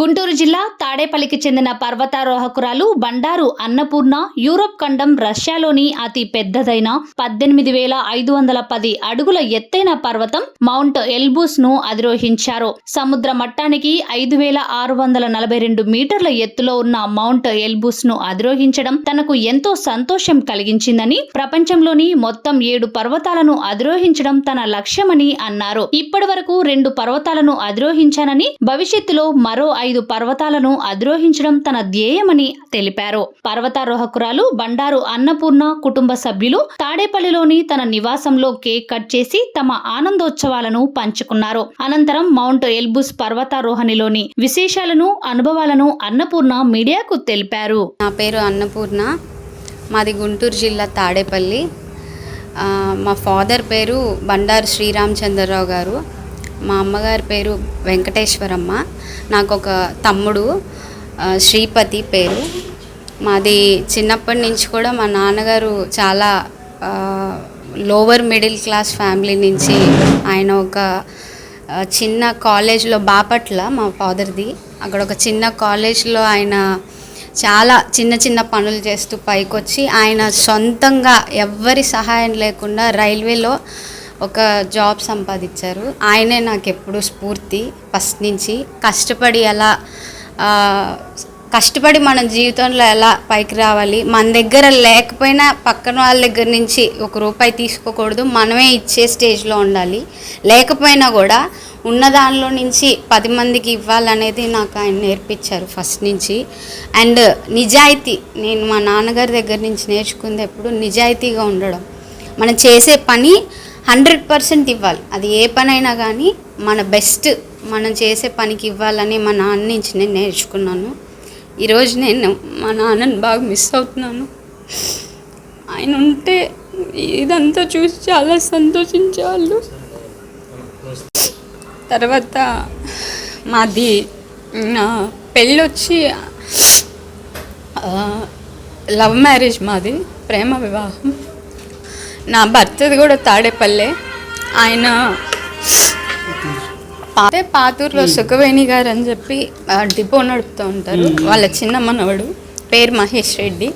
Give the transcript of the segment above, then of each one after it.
గుంటూరు జిల్లా తాడేపల్లికి చెందిన పర్వతారోహకురాలు బండారు అన్నపూర్ణ యూరోప్ ఖండం రష్యాలోని అతి పెద్దదైన పద్దెనిమిది వేల ఐదు వందల పది అడుగుల ఎత్తైన పర్వతం మౌంట్ ఎల్బూస్ను అధిరోహించారు. సముద్ర మట్టానికి ఐదు వేల ఆరు వందల నలభై రెండు మీటర్ల ఎత్తులో ఉన్న మౌంట్ ఎల్బూస్ను అధిరోహించడం తనకు ఎంతో సంతోషం కలిగించిందని ప్రపంచంలోని మొత్తం ఏడు పర్వతాలను అధిరోహించడం తన లక్ష్యమని అన్నారు. ఇప్పటి వరకు రెండు పర్వతాలను అధిరోహించానని భవిష్యత్తులో మరో ఐదు పర్వతాలను అధిరోహించడం తన ధ్యేయమని తెలిపారు. పర్వతారోహకురాలు బండారు అన్నపూర్ణ కుటుంబ సభ్యులు తాడేపల్లిలోని తన నివాసంలో కేక్ కట్ చేసి తమ ఆనందోత్సవాలను పంచుకున్నారు. అనంతరం మౌంట్ ఎల్బుస్ పర్వతారోహణిలోని విశేషాలను అనుభవాలను అన్నపూర్ణ మీడియాకు తెలిపారు. నా పేరు అన్నపూర్ణ. మాది గుంటూరు జిల్లా తాడేపల్లి. మా ఫాదర్ పేరు బండారు శ్రీరామచంద్రరావు గారు. మా అమ్మగారి పేరు వెంకటేశ్వరమ్మ. నాకు ఒక తమ్ముడు శ్రీపతి పేరు. మాది చిన్నప్పటి నుంచి కూడా మా నాన్నగారు చాలా లోవర్ మిడిల్ క్లాస్ ఫ్యామిలీ నుంచి ఆయన ఒక చిన్న కాలేజ్లో బాపట్ల మా ఫాదర్ది. అక్కడ ఒక చిన్న కాలేజ్లో ఆయన చాలా చిన్న చిన్న పనులు చేస్తూ పైకొచ్చి ఆయన సొంతంగా ఎవ్వరి సహాయం లేకుండా రైల్వేలో ఒక జాబ్ సంపాదించారు. ఆయనే నాకు ఎప్పుడు స్ఫూర్తి ఫస్ట్ నుంచి కష్టపడి ఎలా కష్టపడి మన జీవితంలో ఎలా పైకి రావాలి మన దగ్గర లేకపోయినా పక్కన వాళ్ళ దగ్గర నుంచి ఒక రూపాయి తీసుకోకూడదు మనమే ఇచ్చే స్టేజ్లో ఉండాలి. లేకపోయినా కూడా ఉన్న దానిలో నుంచి పది మందికి ఇవ్వాలనేది నాకు ఆయన నేర్పించారు ఫస్ట్ నుంచి. అండ్ నిజాయితీ నేను మా నాన్నగారి దగ్గర నుంచి నేర్చుకుంది ఎప్పుడు నిజాయితీగా ఉండడం. మనం చేసే పని హండ్రెడ్ పర్సెంట్ ఇవ్వాలి. అది ఏ పనైనా కానీ మన బెస్ట్ మనం చేసే పనికి ఇవ్వాలని మా నాన్న నుంచి నేను నేర్చుకున్నాను. ఈరోజు నేను మా నాన్నని బాగా మిస్ అవుతున్నాను. ఆయన ఉంటే ఇదంతా చూసి చాలా సంతోషించేవాళ్ళు. తర్వాత మాది నా పెళ్ళి వచ్చి లవ్ మ్యారేజ్ మాది ప్రేమ వివాహం. నా భర్తది కూడా తాడేపల్లె. ఆయన అదే పాతూరులో సుఖవేణి గారు అని చెప్పి డిపో నడుపుతూ ఉంటారు. వాళ్ళ చిన్న మనవడు పేరు మహేష్ రెడ్డి.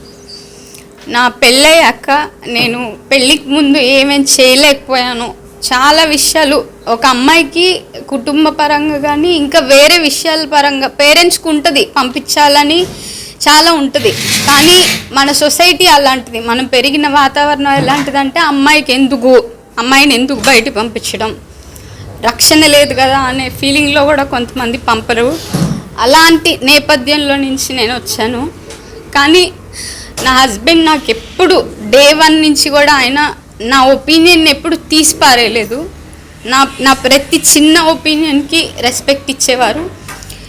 నా పెళ్ళయ్యాక నేను పెళ్ళికి ముందు ఏమేం చేయలేకపోయాను చాలా విషయాలు ఒక అమ్మాయికి కుటుంబ పరంగా కానీ ఇంకా వేరే విషయాల పరంగా పేరెంట్స్కి ఉంటుంది పంపించాలని చాలా ఉంటుంది. కానీ మన సొసైటీ అలాంటిది మనం పెరిగిన వాతావరణం ఎలాంటిదంటే అమ్మాయికి ఎందుకు అమ్మాయిని ఎందుకు బయట పంపించడం? రక్షణ లేదు కదా అనే ఫీలింగ్లో కూడా కొంతమంది పంపరు. అలాంటి నేపథ్యంలో నుంచి నేను వచ్చాను. కానీ నా హస్బెండ్ నాకు ఎప్పుడు డే వన్ నుంచి కూడా ఆయన నా ఒపీనియన్ ఎప్పుడు తీసి పారేయలేదు నా నా ప్రతి చిన్న ఒపీనియన్కి రెస్పెక్ట్ ఇచ్చేవారు.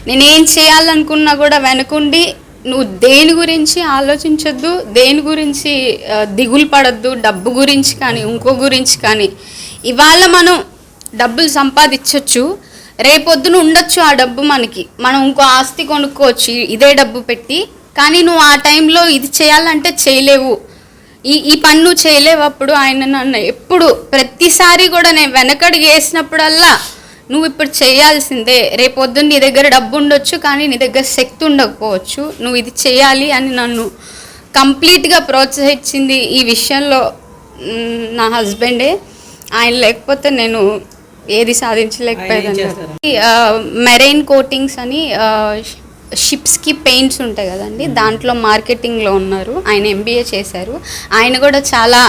నేనేం చేయాలనుకున్నా కూడా వెనకుండి నువ్వు దేని గురించి ఆలోచించొద్దు దేని గురించి దిగులు పడద్దు డబ్బు గురించి కానీ ఇంకో గురించి కానీ. ఇవాళ మనం డబ్బులు సంపాదించవచ్చు రేపొద్దున ఉండొచ్చు ఆ డబ్బు మనకి. మనం ఇంకో ఆస్తి కొనుక్కోవచ్చు ఇదే డబ్బు పెట్టి. కానీ నువ్వు ఆ టైంలో ఇది చేయాలంటే చేయలేవు. ఈ ఈ పని నువ్వు చేయలేవు అప్పుడు ఆయన నన్ను ఎప్పుడు ప్రతిసారి కూడా నేను వెనకడికి వేసినప్పుడల్లా నువ్వు ఇప్పుడు చేయాల్సిందే రేపొద్దున నీ దగ్గర డబ్బు ఉండొచ్చు కానీ నీ దగ్గర శక్తి ఉండకపోవచ్చు నువ్వు ఇది చేయాలి అని నన్ను కంప్లీట్గా ప్రోత్సహించింది ఈ విషయంలో నా హస్బెండే. ఆయన లేకపోతే నేను ఏది సాధించలేకపోయేదాన్ని మెరైన్ కోటింగ్స్ అని షిప్స్కి పెయింట్స్ ఉంటాయి కదండి దాంట్లో మార్కెటింగ్లో ఉన్నారు. ఆయన ఎంబీఏ చేశారు. ఆయన కూడా చాలా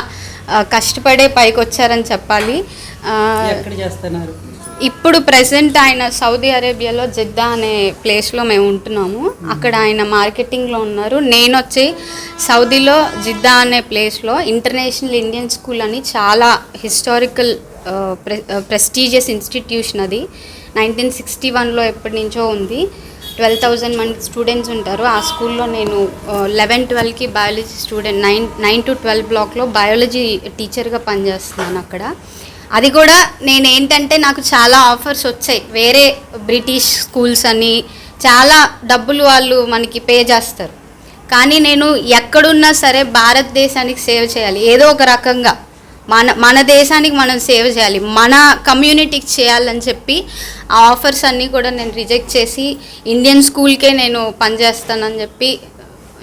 కష్టపడే పైకి వచ్చారని చెప్పాలి చేస్తున్నారు? ఇప్పుడు ప్రెసెంట్ ఆయన సౌదీ అరేబియాలో జిద్దా అనే ప్లేస్లో మేము ఉంటున్నాము. అక్కడ ఆయన మార్కెటింగ్లో ఉన్నారు. నేను వచ్చి సౌదీలో జిద్దా అనే ప్లేస్లో ఇంటర్నేషనల్ ఇండియన్ స్కూల్ అని చాలా హిస్టారికల్ ప్రెస్టీజియస్ ఇన్స్టిట్యూషన్ అది. నైన్టీన్ సిక్స్టీ వన్లో ఎప్పటి నుంచో ఉంది. ట్వెల్వ్ థౌజండ్ మంది స్టూడెంట్స్ ఉంటారు. ఆ స్కూల్లో నేను లెవెన్ ట్వెల్వ్కి biology student nine nine to twelve బ్లాక్లో బయాలజీ టీచర్గా పనిచేస్తున్నాను అక్కడ. అది కూడా నేను ఏంటంటే నాకు చాలా ఆఫర్స్ వచ్చాయి. వేరే బ్రిటిష్ స్కూల్స్ అని చాలా డబ్బులు వాళ్ళు మనకి పే చేస్తారు. కానీ నేను ఎక్కడున్నా సరే భారతదేశానికి సేవ చేయాలి. ఏదో ఒక రకంగా మన మన దేశానికి మనం సేవ చేయాలి. మన కమ్యూనిటీకి చేయాలని చెప్పి ఆ ఆఫర్స్ అన్నీ కూడా నేను రిజెక్ట్ చేసి ఇండియన్ స్కూల్కే నేను పనిచేస్తానని చెప్పి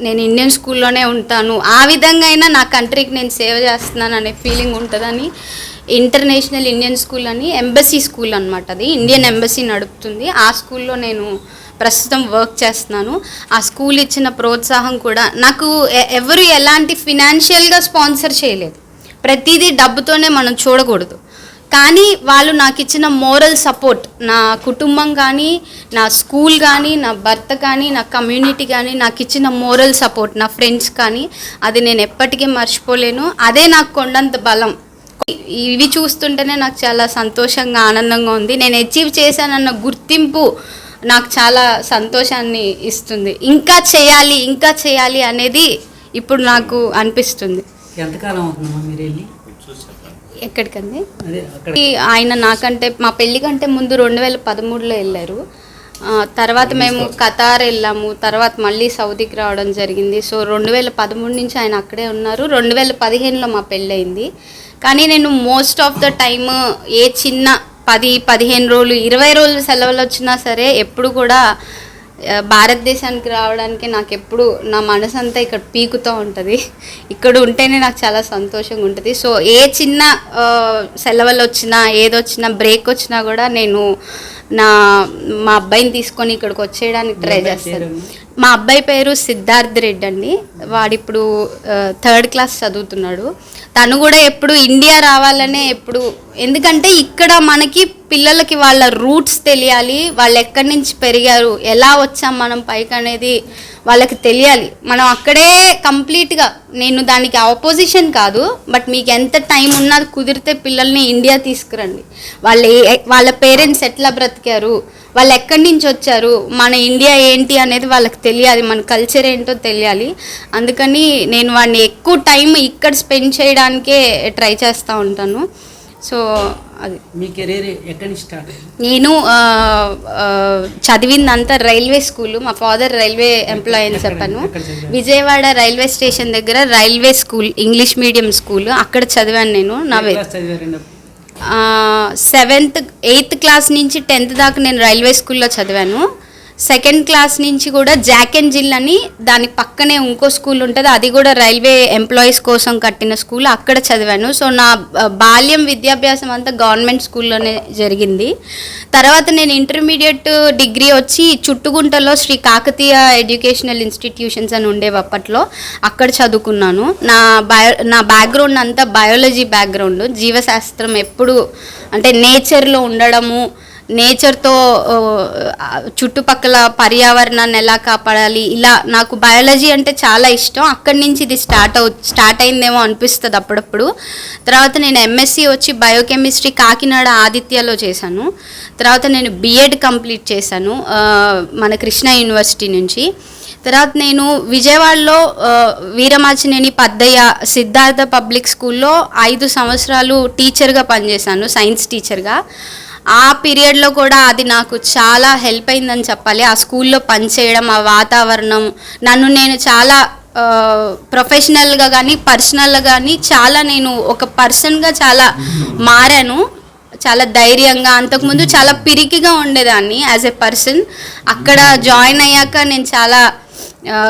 నేను ఇండియన్ స్కూల్లోనే ఉంటాను. ఆ విధంగా అయినా నా కంట్రీకి నేను సేవ చేస్తున్నాను అనే ఫీలింగ్ ఉంటుందని ఇంటర్నేషనల్ ఇండియన్ స్కూల్ అని ఎంబసీ స్కూల్ అనమాట అది. ఇండియన్ ఎంబసీ నడుపుతుంది. ఆ స్కూల్లో నేను ప్రస్తుతం వర్క్ చేస్తున్నాను. ఆ స్కూల్ ఇచ్చిన ప్రోత్సాహం కూడా నాకు ఎ- ఎవరు ఎలాంటి ఫినాన్షియల్గా స్పాన్సర్ చేయలేదు. ప్రతిదీ డబ్బుతోనే మనం చూడకూడదు. కానీ వాళ్ళు నాకు ఇచ్చిన మోరల్ సపోర్ట్ నా కుటుంబం కానీ నా స్కూల్ కానీ నా భర్త కానీ నా కమ్యూనిటీ కానీ నాకు ఇచ్చిన మోరల్ సపోర్ట్ నా ఫ్రెండ్స్ కానీ అది నేను ఎప్పటికీ మర్చిపోలేను. అదే నాకు కొండంత బలం. ఇవి చూస్తుంటేనే నాకు చాలా సంతోషంగా ఆనందంగా ఉంది. నేను అచీవ్ చేశానన్న గుర్తింపు నాకు చాలా సంతోషాన్ని ఇస్తుంది. ఇంకా చేయాలి ఇంకా చేయాలి అనేది ఇప్పుడు నాకు అనిపిస్తుంది. ఎంతకాలం ఎక్కడికండి? ఆయన నాకంటే మా పెళ్ళి కంటే ముందు రెండు వేల పదమూడులో వెళ్ళారు. తర్వాత మేము కతార్ వెళ్ళాము. తర్వాత మళ్ళీ సౌదీకి రావడం జరిగింది. సో రెండు వేల పదమూడు నుంచి ఆయన అక్కడే ఉన్నారు. రెండు వేల పదిహేనులో మా పెళ్ళయింది. కానీ నేను మోస్ట్ ఆఫ్ ద టైమ్ ఏ చిన్న పది పదిహేను రోజులు ఇరవై రోజులు సెలవులు వచ్చినా సరే ఎప్పుడు కూడా భారతదేశానికి రావడానికి నాకు ఎప్పుడు నా మనసు అంతా ఇక్కడ పీకుతూ ఉంటుంది. ఇక్కడ ఉంటేనే నాకు చాలా సంతోషంగా ఉంటుంది. సో ఏ చిన్న సెలవులు వచ్చినా ఏదొచ్చినా బ్రేక్ వచ్చినా కూడా నేను నా మా అబ్బాయిని తీసుకొని ఇక్కడికి వచ్చేయడానికి ట్రై చేస్తాను. మా అబ్బాయి పేరు సిద్ధార్థ్ రెడ్డి అండి. వాడిప్పుడు థర్డ్ క్లాస్ చదువుతున్నాడు. తను కూడా ఎప్పుడు ఇండియా రావాలనే ఎప్పుడు ఎందుకంటే ఇక్కడ మనకి పిల్లలకి వాళ్ళ రూట్స్ తెలియాలి వాళ్ళు ఎక్కడి నుంచి పెరిగారు ఎలా వచ్చాం మనం పైకి అనేది వాళ్ళకి తెలియాలి. మనం అక్కడే కంప్లీట్గా నేను దానికి ఆపోజిషన్ కాదు బట్ మీకు ఎంత టైం ఉన్నా కుదిరితే పిల్లల్ని ఇండియా తీసుకురండి. వాళ్ళ వాళ్ళ పేరెంట్స్ ఎట్లా బ్రతికారు వాళ్ళు ఎక్కడి నుంచి వచ్చారు మన ఇండియా ఏంటి అనేది వాళ్ళకి తెలియాలి మన కల్చర్ ఏంటో తెలియాలి. అందుకని నేను వాడిని ఎక్కువ టైం ఇక్కడ స్పెండ్ చేయడానికే ట్రై చేస్తూ ఉంటాను. సో అది. మీ కెరీర్ ఎక్కడి స్టార్ట్ నేను చదివిందంతా రైల్వే స్కూల్. మా ఫాదర్ రైల్వే ఎంప్లాయీ అని చెప్పాను? విజయవాడ రైల్వే స్టేషన్ దగ్గర railway school English medium school. అక్కడ చదివాను నేను నా? సెవెంత్ ఎయిత్ క్లాస్ నుంచి టెన్త్ దాకా నేను రైల్వే స్కూల్లో చదివాను. సెకండ్ క్లాస్ నుంచి కూడా జాక్ అండ్ జిల్ అని దాని పక్కనే ఇంకో స్కూల్ ఉంటుంది. అది కూడా రైల్వే ఎంప్లాయీస్ కోసం కట్టిన స్కూల్. అక్కడ చదివాను. సో నా బాల్యం విద్యాభ్యాసం అంతా గవర్నమెంట్ స్కూల్లోనే జరిగింది. తర్వాత నేను ఇంటర్మీడియట్ డిగ్రీ వచ్చి చుట్టుగుంటలో శ్రీ కాకతీయ ఎడ్యుకేషనల్ ఇన్స్టిట్యూషన్స్ అని ఉండేవి అప్పట్లో. అక్కడ చదువుకున్నాను. నా బయో నా బ్యాక్గ్రౌండ్ అంతా బయాలజీ బ్యాక్గ్రౌండ్. జీవశాస్త్రం ఎప్పుడు అంటే నేచర్లో ఉండడము నేచర్తో చుట్టుపక్కల పర్యావరణాన్ని ఎలా కాపాడాలి ఇలా నాకు బయాలజీ అంటే చాలా ఇష్టం. అక్కడి నుంచి ఇది స్టార్ట్ అవు స్టార్ట్ అయిందేమో అనిపిస్తుంది అప్పుడప్పుడు. తర్వాత నేను ఎంఎస్సి వచ్చి బయోకెమిస్ట్రీ కాకినాడ ఆదిత్యలో చేశాను. తర్వాత నేను బిఎడ్ కంప్లీట్ చేశాను మన కృష్ణ యూనివర్సిటీ నుంచి. తర్వాత నేను విజయవాడలో వీరమాచినేని పద్దయ్య సిద్ధార్థ పబ్లిక్ స్కూల్లో ఐదు సంవత్సరాలు టీచర్గా పనిచేశాను సైన్స్ టీచర్గా. ఆ పీరియడ్లో కూడా అది నాకు చాలా హెల్ప్ అయిందని చెప్పాలి. ఆ స్కూల్లో పనిచేయడం ఆ వాతావరణం నన్ను నేను చాలా ప్రొఫెషనల్గా కానీ పర్సనల్గా కానీ చాలా నేను ఒక పర్సన్గా చాలా మారాను. చాలా ధైర్యంగా అంతకుముందు చాలా పిరికిగా ఉండేదాన్ని యాజ్ ఎ పర్సన్. అక్కడ జాయిన్ అయ్యాక నేను చాలా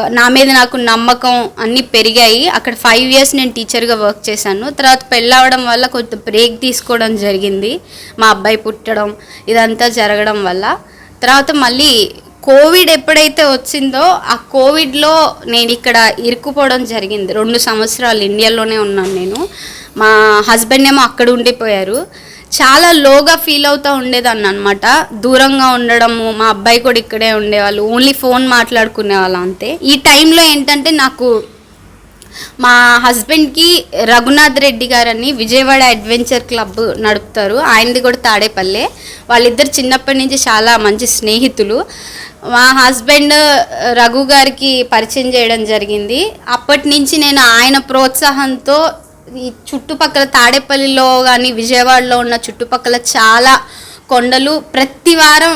నా మీద నాకు నమ్మకం అన్నీ పెరిగాయి. అక్కడ ఫైవ్ ఇయర్స్ నేను టీచర్గా వర్క్ చేశాను. తర్వాత పెళ్ళవడం వల్ల కొంత బ్రేక్ తీసుకోవడం జరిగింది. మా అబ్బాయి పుట్టడం ఇదంతా జరగడం వల్ల. తర్వాత మళ్ళీ కోవిడ్ ఎప్పుడైతే వచ్చిందో ఆ కోవిడ్లో నేను ఇక్కడ ఇరుక్కుపోవడం జరిగింది. రెండు సంవత్సరాలు ఇండియాలోనే ఉన్నాను నేను. మా హస్బెండ్ ఏమో అక్కడ ఉండిపోయారు. చాలా లోగా ఫీల్ అవుతూ ఉండేదాన్ని అనమాట దూరంగా ఉండడము మా అబ్బాయి కూడా ఇక్కడే ఉండేవాళ్ళు ఓన్లీ ఫోన్ మాట్లాడుకునే వాళ్ళు అంతే. ఈ టైంలో ఏంటంటే నాకు మా హస్బెండ్కి రఘునాథ్ రెడ్డి గారని విజయవాడ అడ్వెంచర్ క్లబ్ నడుపుతారు. ఆయనది కూడా తాడేపల్లె. వాళ్ళిద్దరు చిన్నప్పటి నుంచి చాలా మంచి స్నేహితులు. మా హస్బెండ్ రఘు గారికి పరిచయం చేయడం జరిగింది. అప్పటి నుంచి నేను ఆయన ప్రోత్సాహంతో ఈ చుట్టుపక్కల తాడేపల్లిలో కానీ విజయవాడలో ఉన్న చుట్టుపక్కల చాలా కొండలు ప్రతి వారం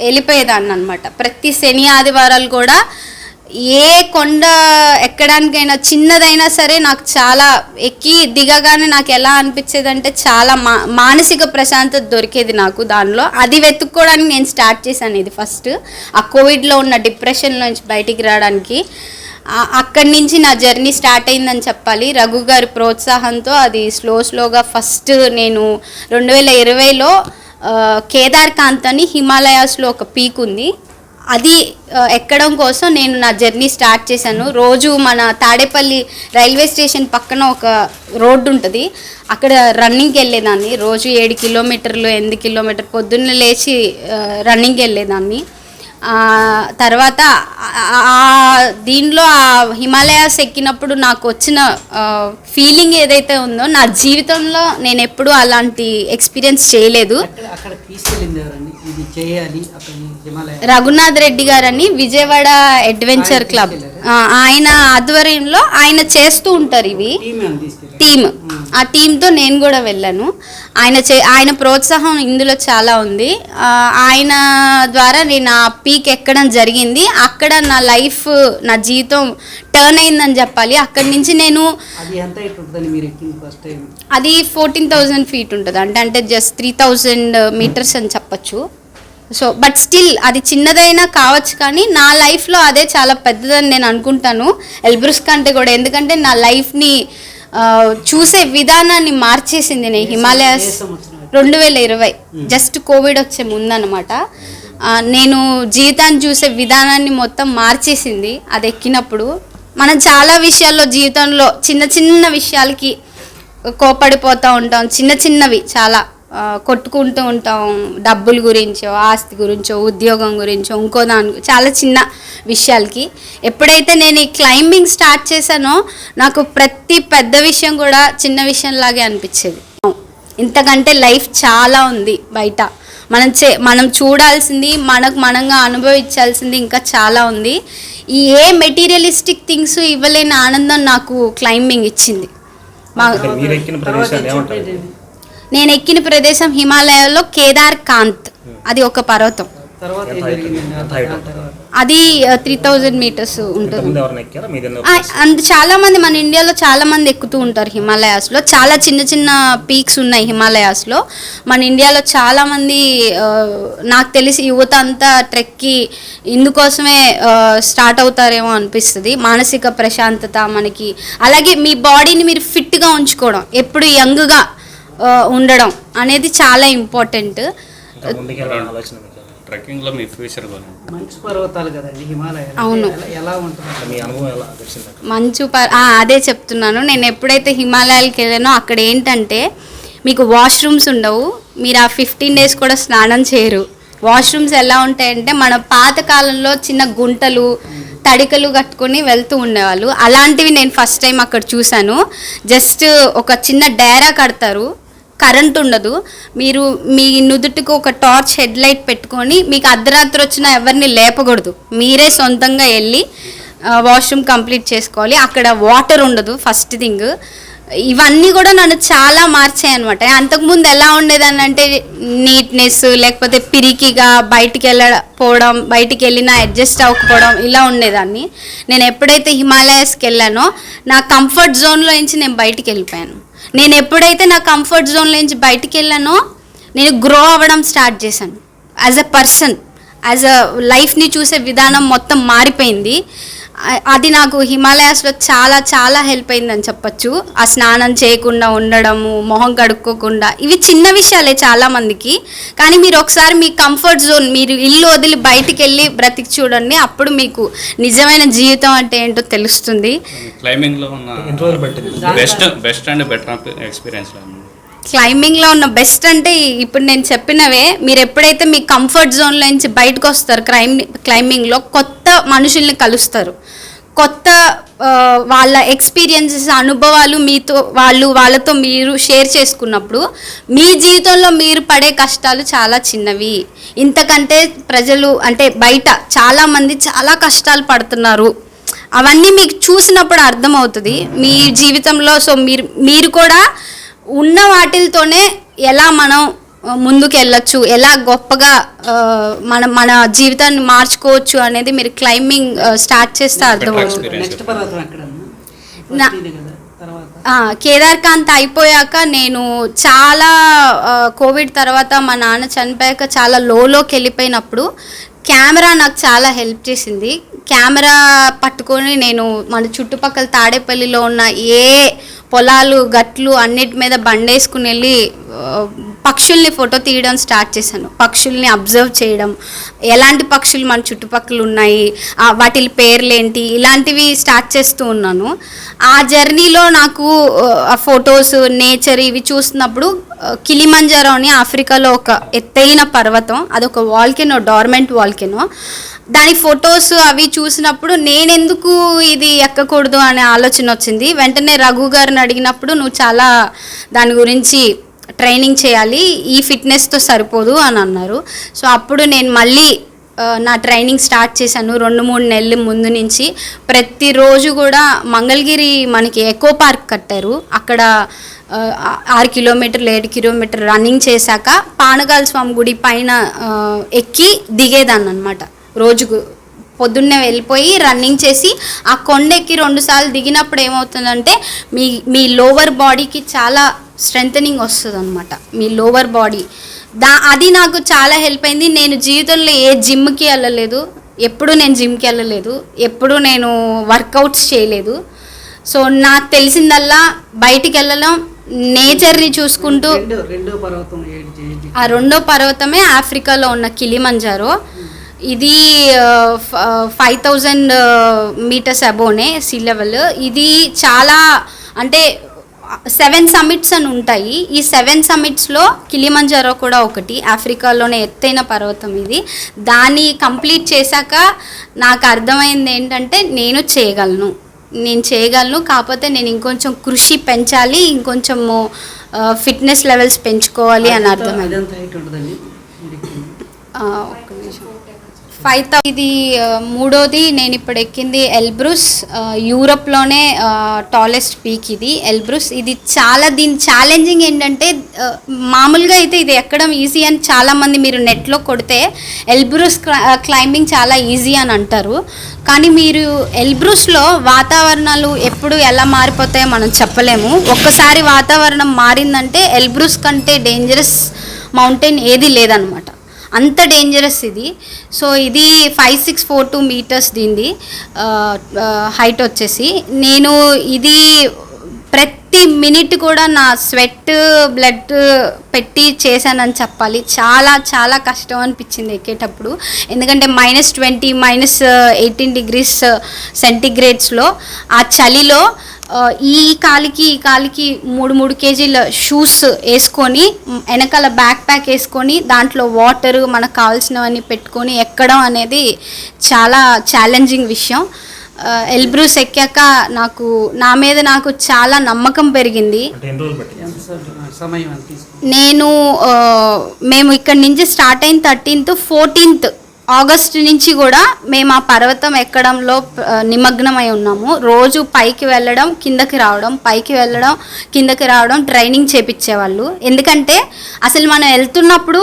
వెళ్ళిపోయేదాన్ని అనమాట ప్రతి శని ఆదివారాలు కూడా ఏ కొండ ఎక్కడానికైనా చిన్నదైనా సరే నాకు చాలా ఎక్కి దిగగానే నాకు ఎలా అనిపించేది అంటే చాలా మా మానసిక ప్రశాంతత దొరికేది నాకు దానిలో. అది వెతుక్కోవడానికి నేను స్టార్ట్ చేశాను ఇది ఫస్ట్. ఆ కోవిడ్లో ఉన్న డిప్రెషన్ నుంచి బయటికి రావడానికి. అక్కడి నుంచి నా జర్నీ స్టార్ట్ అయిందని చెప్పాలి. రఘు గారి ప్రోత్సాహంతో అది స్లో స్లోగా ఫస్ట్ నేను రెండు వేల ఇరవైలో కేదార్ కాంత్ అని హిమాలయాస్లో ఒక పీక్ ఉంది. అది ఎక్కడం కోసం నేను నా జర్నీ స్టార్ట్ చేశాను. రోజు మన తాడేపల్లి రైల్వే స్టేషన్ పక్కన ఒక రోడ్డు ఉంటుంది. అక్కడ రన్నింగ్కి వెళ్ళేదాన్ని. రోజు ఏడు కిలోమీటర్లు ఎనిమిది కిలోమీటర్ పొద్దున్న లేచి రన్నింగ్కి వెళ్ళేదాన్ని. తర్వాత దీనిలో ఆ హిమాలయాస్ ఎక్కినప్పుడు నాకు వచ్చిన ఫీలింగ్ ఏదైతే ఉందో నా జీవితంలో నేను ఎప్పుడూ అలాంటి ఎక్స్పీరియన్స్ చేయలేదు. రఘునాథ్ రెడ్డి గారని విజయవాడ అడ్వెంచర్ క్లబ్ ఆయన ఆధ్వర్యంలో ఆయన చేస్తూ ఉంటారు ఇవి. టీమ్. ఆ టీంతో నేను కూడా వెళ్ళాను. ఆయన చే ఆయన ప్రోత్సాహం ఇందులో చాలా ఉంది. ఆయన ద్వారా నేను ఆ పీక్ ఎక్కడం జరిగింది. అక్కడ నా లైఫ్ నా జీవితం టర్న్ అయిందని చెప్పాలి. అక్కడి నుంచి నేను అది ఫోర్టీన్ థౌజండ్ ఫీట్ ఉంటుంది. అంటే అంటే జస్ట్ త్రీ థౌజండ్ మీటర్స్ అని చెప్పచ్చు. సో బట్ స్టిల్ అది చిన్నదైనా కావచ్చు కానీ నా లైఫ్లో అదే చాలా పెద్దదని నేను అనుకుంటాను. ఎల్బ్రుస్ కంటే కూడా. ఎందుకంటే నా లైఫ్ని చూసే విధానాన్ని మార్చేసింది నేను హిమాలయాస్? రెండు వేల ఇరవై. జస్ట్ కోవిడ్ వచ్చే ముందనమాట నేను జీవితాన్ని చూసే విధానాన్ని మొత్తం మార్చేసింది అది ఎక్కినప్పుడు. మనం చాలా విషయాల్లో జీవితంలో చిన్న చిన్న విషయాలకి కోపడిపోతూ ఉంటాం చిన్న చిన్నవి చాలా. కొట్టుకుంటూ ఉంటాం డబ్బుల గురించో ఆస్తి గురించో ఉద్యోగం గురించో ఇంకో దాని చాలా చిన్న విషయాలకి. ఎప్పుడైతే నేను ఈ క్లైంబింగ్ స్టార్ట్ చేశానో నాకు ప్రతి పెద్ద విషయం కూడా చిన్న విషయంలాగే అనిపించేది. ఇంతకంటే లైఫ్ చాలా ఉంది బయట. మనం చే మనం చూడాల్సింది మనకు మనంగా అనుభవించాల్సింది ఇంకా చాలా ఉంది. ఈ ఏ మెటీరియలిస్టిక్ థింగ్స్ ఇవ్వలేని ఆనందం నాకు క్లైంబింగ్ ఇచ్చింది. నేను ఎక్కిన ప్రదేశం హిమాలయాల్లో కేదార్ కాంత్. అది ఒక పర్వతం. అది త్రీ థౌజండ్ మీటర్స్ ఉంటుంది. అండ్ చాలా మంది మన ఇండియాలో చాలా మంది ఎక్కుతూ ఉంటారు హిమాలయాస్లో. చాలా చిన్న చిన్న పీక్స్ ఉన్నాయి హిమాలయాస్లో. మన ఇండియాలో చాలా మంది నాకు తెలిసి యువత అంతా ట్రెక్కి ఇందుకోసమే స్టార్ట్ అవుతారేమో అనిపిస్తుంది. మానసిక ప్రశాంతత మనకి. అలాగే మీ బాడీని మీరు ఫిట్గా ఉంచుకోవడం. ఎప్పుడు యంగ్గా ఉండడం అనేది చాలా ఇంపార్టెంట్. ట్రెక్కింగ్లో మీ ఫ్యూచర్ మంచు పర్వతాలు కదండి అవును. ఎలా ఉంటుంది? అట్లా మీ అనుభవం ఎలా తెలిసింది? అక్కడ మంచు అదే చెప్తున్నాను. నేను ఎప్పుడైతే హిమాలయాలకు వెళ్ళానో అక్కడ ఏంటంటే మీకు వాష్రూమ్స్ ఉండవు. మీరు ఆ ఫిఫ్టీన్ డేస్ కూడా స్నానం చేయరు. వాష్రూమ్స్ ఎలా ఉంటాయంటే మన పాత కాలంలో చిన్న గుంటలు తడికలు కట్టుకొని వెళ్తూ ఉండేవాళ్ళు. అలాంటివి నేను ఫస్ట్ టైం అక్కడ చూశాను. జస్ట్ ఒక చిన్న డేరా కడతారు. కరెంట్ ఉండదు. మీరు మీ నుదుటికి ఒక టార్చ్ హెడ్ లైట్ పెట్టుకొని మీకు అర్ధరాత్రి వచ్చినా ఎవరిని లేపకూడదు. మీరే సొంతంగా వెళ్ళి వాష్రూమ్ కంప్లీట్ చేసుకోవాలి. అక్కడ వాటర్ ఉండదు ఫస్ట్ థింగ్. ఇవన్నీ కూడా నన్ను చాలా మార్చాయి అనమాట అంతకుముందు ఎలా ఉండేదని అంటే నీట్నెస్ లేకపోతే పిరికిగా బయటికి వెళ్ళకపోవడం బయటికి వెళ్ళినా అడ్జస్ట్ అవ్వకపోవడం ఇలా ఉండేదాన్ని. నేను ఎప్పుడైతే హిమాలయాస్కి వెళ్ళానో నా కంఫర్ట్ జోన్లో నుంచి నేను బయటికి వెళ్ళిపోయాను. నేను ఎప్పుడైతే నా కంఫర్ట్ జోన్ నుంచి బయటికి వెళ్ళానో నేను గ్రో అవ్వడం స్టార్ట్ చేశాను. As a person as a లైఫ్ని చూసే విధానం మొత్తం మారిపోయింది. అది నాకు హిమాలయాస్లో చాలా చాలా హెల్ప్ అయిందని చెప్పొచ్చు. ఆ స్నానం చేయకుండా ఉండడము మొహం కడుక్కోకుండా ఇవి చిన్న విషయాలే చాలా మందికి. కానీ మీరు ఒకసారి మీ కంఫర్ట్ జోన్ మీరు ఇల్లు వదిలి బయటికి వెళ్ళి బ్రతికి చూడండి. అప్పుడు మీకు నిజమైన జీవితం అంటే ఏంటో తెలుస్తుంది. క్లైంబింగ్లో ఉన్న best best and better experience క్లైంబింగ్లో ఉన్న బెస్ట్ అంటే ఇప్పుడు నేను చెప్పినవే మీరు ఎప్పుడైతే మీ కంఫర్ట్ జోన్లో నుంచి బయటకు వస్తారు క్లైమ్ క్లైంబింగ్లో కొత్త మనుషుల్ని కలుస్తారు. కొత్త వాళ్ళ ఎక్స్పీరియన్సెస్ అనుభవాలు మీతో వాళ్ళు వాళ్ళతో మీరు షేర్ చేసుకున్నప్పుడు మీ జీవితంలో మీరు పడే కష్టాలు చాలా చిన్నవి. ఇంతకంటే ప్రజలు అంటే బయట చాలామంది చాలా కష్టాలు పడుతున్నారు. అవన్నీ మీకు చూసినప్పుడు అర్థమవుతుంది. మీ జీవితంలో సో మీరు మీరు కూడా ఉన్న వాటితోనే ఎలా మనం ముందుకు వెళ్ళొచ్చు ఎలా గొప్పగా మన మన జీవితాన్ని మార్చుకోవచ్చు అనేది మీరు క్లైంబింగ్ స్టార్ట్ చేస్తే అర్థమవుతుంది. కేదార్కాంత్ అయిపోయాక నేను చాలా కోవిడ్ తర్వాత మా నాన్న చనిపోయాక చాలా లోలోకి వెళ్ళిపోయినప్పుడు కెమెరా నాకు చాలా హెల్ప్ చేసింది. కెమెరా పట్టుకొని నేను మన చుట్టుపక్కల తాడేపల్లిలో ఉన్న ఏ పొలాలు గట్లు అన్నిటి మీద బండేసుకుని వెళ్ళి పక్షుల్ని ఫోటో తీయడం స్టార్ట్ చేశాను. పక్షుల్ని అబ్జర్వ్ చేయడం. ఎలాంటి పక్షులు మన చుట్టుపక్కల ఉన్నాయి? వాటి పేర్లు ఏంటి ఇలాంటివి స్టార్ట్ చేస్తూ ఉన్నాను. ఆ జర్నీలో నాకు ఫొటోస్ నేచర్ ఇవి చూస్తున్నప్పుడు కిలిమంజారో అని ఆఫ్రికాలో ఒక ఎత్తైన పర్వతం. అదొక వాల్కెనో డార్మెంట్ వాల్కెనో. దాని ఫొటోస్ అవి చూసినప్పుడు నేనెందుకు ఇది ఎక్కకూడదు అనే ఆలోచన వచ్చింది. వెంటనే రఘు గారిని అడిగినప్పుడు నువ్వు చాలా దాని గురించి ట్రైనింగ్ చేయాలి ఈ ఫిట్నెస్తో సరిపోదు అని అన్నారు. సో అప్పుడు నేను మళ్ళీ నా ట్రైనింగ్ స్టార్ట్ చేశాను రెండు మూడు నెలల ముందు నుంచి. ప్రతిరోజు కూడా మంగళగిరి మనకి ఎకో పార్క్ కట్టారు. అక్కడ ఆరు కిలోమీటర్లు ఏడు కిలోమీటర్ రన్నింగ్ చేశాక పానగాల స్వామి గుడి పైన ఎక్కి దిగేదాన్ని అనమాట రోజుకు పొద్దున్నే వెళ్ళిపోయి రన్నింగ్ చేసి ఆ కొండ ఎక్కి రెండుసార్లు దిగినప్పుడు ఏమవుతుందంటే మీ మీ లోవర్ బాడీకి చాలా స్ట్రెంథనింగ్ వస్తుంది అనమాట మీ లోవర్ బాడీ దా అది నాకు చాలా హెల్ప్ అయింది. నేను జీవితంలో ఏ జిమ్కి వెళ్ళలేదు. ఎప్పుడు నేను జిమ్కి వెళ్ళలేదు. ఎప్పుడు నేను వర్కౌట్స్ చేయలేదు. సో నాకు తెలిసిందల్లా బయటికి వెళ్ళడం నేచర్ని చూసుకుంటూ ఆ రెండో పర్వతమే ఆఫ్రికాలో ఉన్న కిలిమంజారో. ఇది five thousand metres above sea level ఇది చాలా అంటే సెవెన్ సమిట్స్ అని ఉంటాయి. ఈ సెవెన్ సమిట్స్లో కిలిమంజారో కూడా ఒకటి ఆఫ్రికాలోనే ఎత్తైన పర్వతం ఇది. దాన్ని కంప్లీట్ చేశాక నాకు అర్థమైంది ఏంటంటే నేను చేయగలను. నేను చేయగలను. కాకపోతే నేను ఇంకొంచెం కృషి పెంచాలి ఇంకొంచెము ఫిట్నెస్ లెవెల్స్ పెంచుకోవాలి అని అర్థమైంది అదంతా హైట్ ఉంటుందండి ఇది ఆ, ఒక్క నిమిషం ఫైవ్ ఇది మూడోది నేను ఇప్పుడు ఎక్కింది ఎల్బ్రూస్ యూరప్లోనే టాలెస్ట్ పీక్ ఇది ఎల్బ్రూస్. ఇది చాలా దీని ఛాలెంజింగ్ ఏంటంటే మామూలుగా అయితే ఇది ఎక్కడం ఈజీ అని చాలామంది మీరు నెట్లో కొడితే ఎల్బ్రూస్ క్లైంబింగ్ చాలా ఈజీ అని అంటారు. కానీ మీరు ఎల్బ్రూస్లో వాతావరణాలు ఎప్పుడు ఎలా మారిపోతాయో మనం చెప్పలేము. ఒక్కసారి వాతావరణం మారిందంటే ఎల్బ్రూస్ కంటే డేంజరస్ మౌంటైన్ ఏది లేదనమాట అంత డేంజరస్ ఇది. సో ఇది five six four two metres దీనిది. హైట్ వచ్చేసి. నేను ఇది ప్రతి మినిట్ కూడా నా స్వెట్ బ్లడ్ పెట్టి చేశానని చెప్పాలి. చాలా చాలా కష్టం అనిపించింది ఎక్కేటప్పుడు. ఎందుకంటే minus twenty minus eighteen degrees సెంటిగ్రేడ్స్లో ఆ చలిలో ఈ కాలికి ఈ కాలికి మూడు మూడు కేజీల షూస్ వేసుకొని వెనకాల బ్యాక్ ప్యాక్ వేసుకొని దాంట్లో వాటర్ మనకు కావాల్సినవన్నీ పెట్టుకొని ఎక్కడం అనేది చాలా ఛాలెంజింగ్ విషయం. ఎల్బ్రూస్ ఎక్కాక నాకు నా మీద నాకు చాలా నమ్మకం పెరిగింది. నేను మేము ఇక్కడి నుంచి స్టార్ట్ అయిన థర్టీన్త్ ఫోర్టీన్త్ ఆగస్ట్ నుంచి కూడా మేము ఆ పర్వతం ఎక్కడంలో నిమగ్నమై ఉన్నాము. రోజు పైకి వెళ్ళడం కిందకి రావడం పైకి వెళ్ళడం కిందకి రావడం ట్రైనింగ్ చేపించేవాళ్ళు. ఎందుకంటే అసలు మనం వెళ్తున్నప్పుడు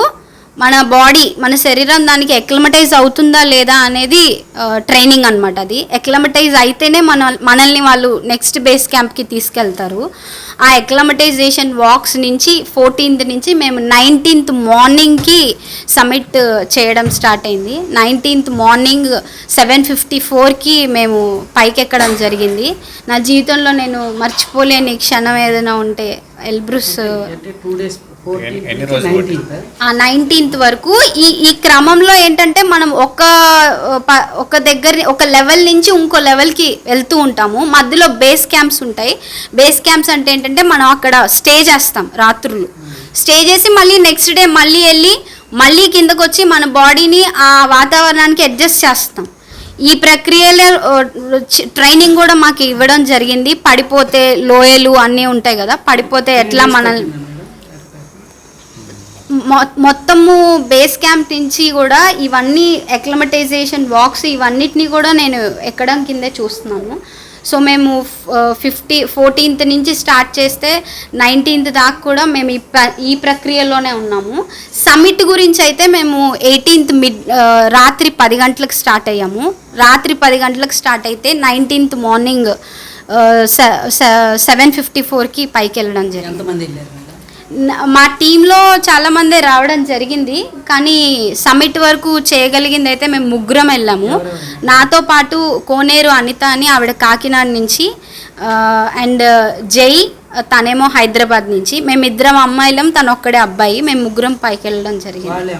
మన బాడీ మన శరీరం దానికి ఎక్లమటైజ్ అవుతుందా లేదా అనేది ట్రైనింగ్ అనమాట అది. ఎక్లమటైజ్ అయితేనే మన మనల్ని వాళ్ళు నెక్స్ట్ బేస్ క్యాంప్కి తీసుకెళ్తారు. ఆ ఎక్లమటైజేషన్ వాక్స్ నుంచి ఫోర్టీన్త్ నుంచి మేము నైన్టీన్త్ మార్నింగ్కి సబ్మిట్ చేయడం స్టార్ట్ అయింది. నైన్టీన్త్ మార్నింగ్ సెవెన్ ఫిఫ్టీ ఫోర్కి మేము పైకి ఎక్కడం జరిగింది. నా జీవితంలో నేను మర్చిపోలేని క్షణం ఏదైనా ఉంటే ఎల్బ్రూస్ టూ డేస్ నైన్టీన్త్ వరకు. ఈ ఈ క్రమంలో ఏంటంటే మనం ఒక ప- ఒక దగ్గర ఒక లెవెల్ నుంచి ఇంకో లెవెల్కి వెళ్తూ ఉంటాము. మధ్యలో బేస్ క్యాంప్స్ ఉంటాయి. బేస్ క్యాంప్స్ అంటే ఏంటంటే మనం అక్కడ స్టే చేస్తాం రాత్రులు. స్టే చేసి మళ్ళీ నెక్స్ట్ డే మళ్ళీ వెళ్ళి మళ్ళీ కిందకు వచ్చి మన బాడీని ఆ వాతావరణానికి అడ్జస్ట్ చేస్తాం. ఈ ప్రక్రియలో ట్రైనింగ్ కూడా మాకు ఇవ్వడం జరిగింది. పడిపోతే లోయలు అన్నీ ఉంటాయి కదా పడిపోతే ఎట్లా మనల్ని మొత్తము బేస్ క్యాంప్ నుంచి కూడా ఇవన్నీ ఎక్లమటైజేషన్ వాక్స్ ఇవన్నిటిని కూడా నేను ఎక్కడం కిందే చూస్తున్నాను. సో మేము ఫిఫ్టీ ఫోర్టీన్త్ నుంచి స్టార్ట్ చేస్తే నైన్టీన్త్ దాకా కూడా మేము ఈ ప్ర ఈ ప్రక్రియలోనే ఉన్నాము. సమిట్ గురించి అయితే మేము ఎయిటీన్త్ మిడ్ రాత్రి పది గంటలకు స్టార్ట్ అయ్యాము. రాత్రి పది గంటలకు స్టార్ట్ అయితే నైన్టీన్త్ మార్నింగ్ సెవెన్ ఫిఫ్టీ ఫోర్కి పైకి వెళ్ళడం జరిగింది మా టీంలో చాలామంది రావడం జరిగింది. కానీ సమిట్ వరకు చేయగలిగింది అయితే మేము ముగ్గురం వెళ్ళాము. నాతో పాటు కోనేరు అనిత అని ఆవిడ కాకినాడ నుంచి అండ్ జై తనేమో హైదరాబాద్ నుంచి. మేమిద్దరం అమ్మాయిలం తను ఒక్కడే అబ్బాయి. మేము ముగ్గురం పైకి వెళ్ళడం జరిగింది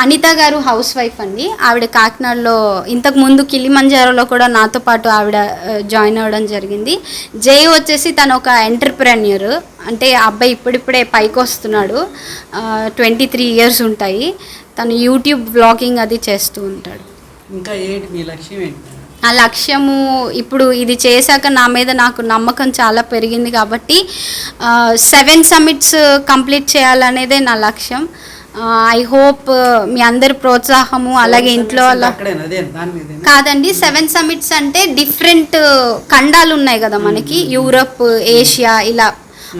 అనిత గారు హౌస్ వైఫ్ అండి. ఆవిడ కాకినాడలో ఇంతకు ముందు కిలిమంజారోలో కూడా నాతో పాటు ఆవిడ జాయిన్ అవ్వడం జరిగింది. జై వచ్చేసి తను ఒక ఎంటర్ప్రెన్యూర్. అంటే అబ్బాయి ఇప్పుడిప్పుడే పైకి వస్తున్నాడు. ట్వంటీ త్రీ ఇయర్స్ ఉంటాయి. తను యూట్యూబ్ బ్లాగింగ్ అది చేస్తూ ఉంటాడు. ఇంకా ఏంటి మీ లక్ష్యం ఏంటి ఆ లక్ష్యము ఇప్పుడు ఇది చేశాక నా మీద నాకు నమ్మకం చాలా పెరిగింది కాబట్టి సెవెన్ సమిట్స్ కంప్లీట్ చేయాలనేదే నా లక్ష్యం. ఐ హోప్ మీ అందరి ప్రోత్సాహము అలాగే ఇంట్లో కాదండి సెవెన్ సమిట్స్ అంటే డిఫరెంట్ ఖండాలు ఉన్నాయి కదా మనకి. యూరప్ ఏషియా ఇలా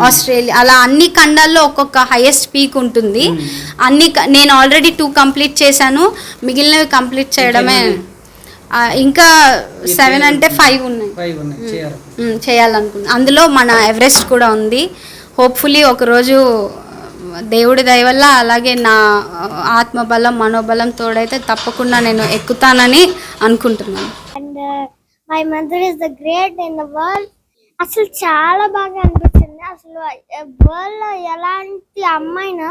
ఆస్ట్రేలియా అలా అన్ని ఖండాల్లో ఒక్కొక్క హైయెస్ట్ పీక్ ఉంటుంది. అన్ని నేను ఆల్రెడీ టూ కంప్లీట్ చేశాను. మిగిలినవి కంప్లీట్ చేయడమే. ఇంకా సెవెన్ అంటే ఫైవ్ ఉన్నాయి. ఫైవ్ ఉన్నాయి చేయాలి. మ్, చేయాలనుకుంటున్నా అందులో మన ఎవరెస్ట్ కూడా ఉంది. హోప్ఫుల్లీ ఒకరోజు దేవుడి దయ వల్ల అలాగే నా ఆత్మబలం మనోబలం తోడైతే తప్పకుండా నేను ఎక్కుతానని అనుకుంటున్నాను. And my mother is the great in the world అసలు చాలా బాగా అనిపించింది. అసలు వరల్డ్లో ఎలాంటి అమ్మాయినా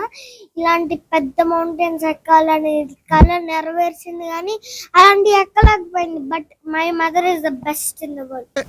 ఇలాంటి పెద్ద మౌంటైన్స్ ఎక్కాలని కళ నెరవేర్చింది కానీ అలాంటి ఎక్కలేకపోయింది. But my mother is the best in the world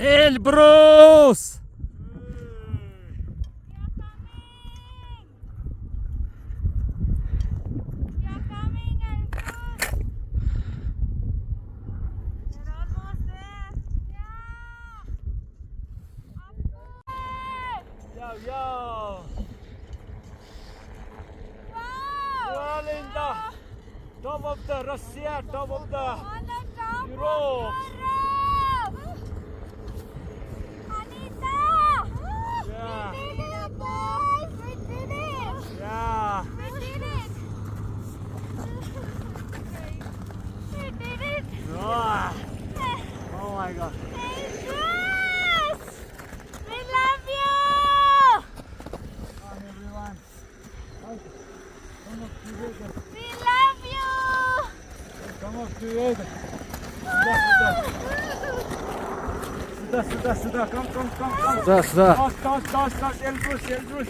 ¡El Bros! Come, come, come, come. Сюда, сюда. Toss, toss, toss, toss. Elbrus, Elbrus.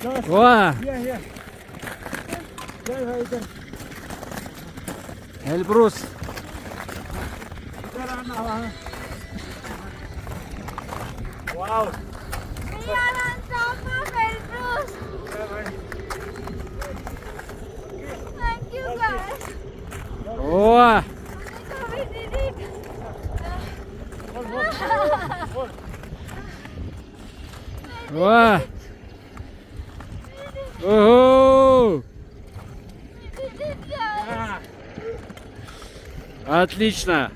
Toss. Во! Here, here. There, right there. Эльбрус. There, Anna. Wow. Yeah. О! Ого! Отлично!